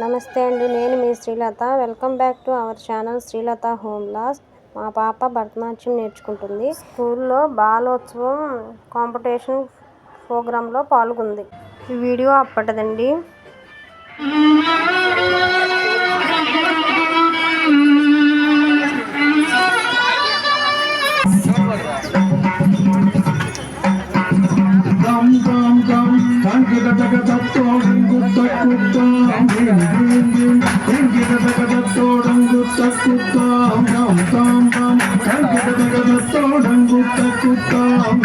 నమస్తే అండి నేను మీ Srilatha. Welcome back to our channel Srilatha home loss. మా పాప భరతనాట్యం నేర్చుకుంటుంది. స్కూల్లో బాలోత్సవం కాంపిటీషన్ ప్రోగ్రాంలో పాల్గొంది. ఈ వీడియో అప్పటిదండి. Thank you. Gutta gutta dum dum dum dum kita taka tatto dum gutta gutta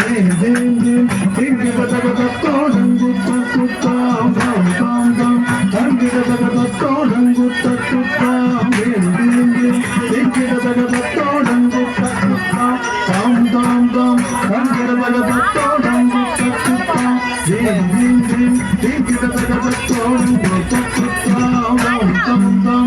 dim dim dim dim kita taka tatto dum gutta gutta dum dum dum dum kita taka tatto dum gutta gutta dim dim dim dim kita taka tatto dum gutta gutta dum dum dum dum kita taka tatto dum gutta gutta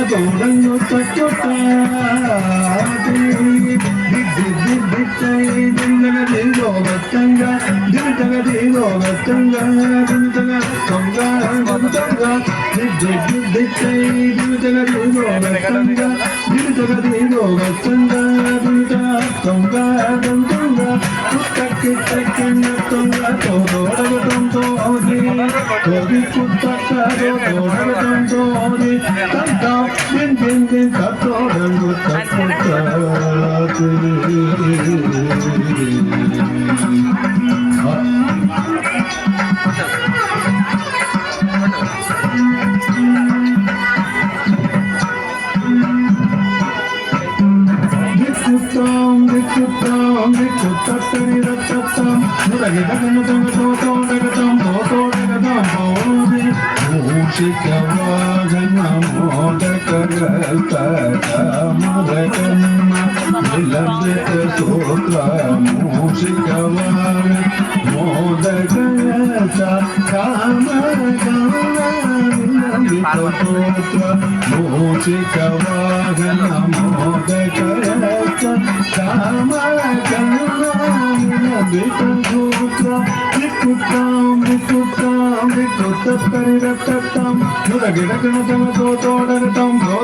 বরণ তটটা Thank you. Thank you. Mohan Kaya,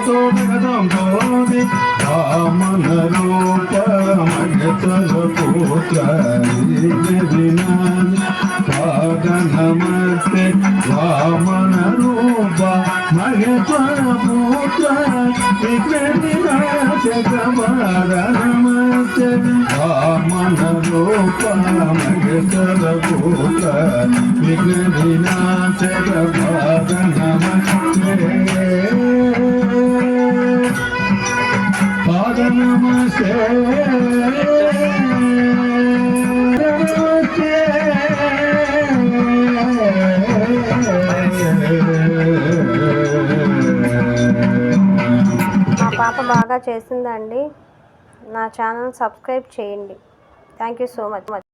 తోడగతాం తోడి వామన రూప మగతల పుత్ర వినాని రూప మగతల వామన విఘ్న వినాశక భాగ నమస్తే పాద నమస్తే పాప బాగా చేసిందండి. నా ఛానల్ సబ్స్క్రైబ్ చేయండి. Thank you so much.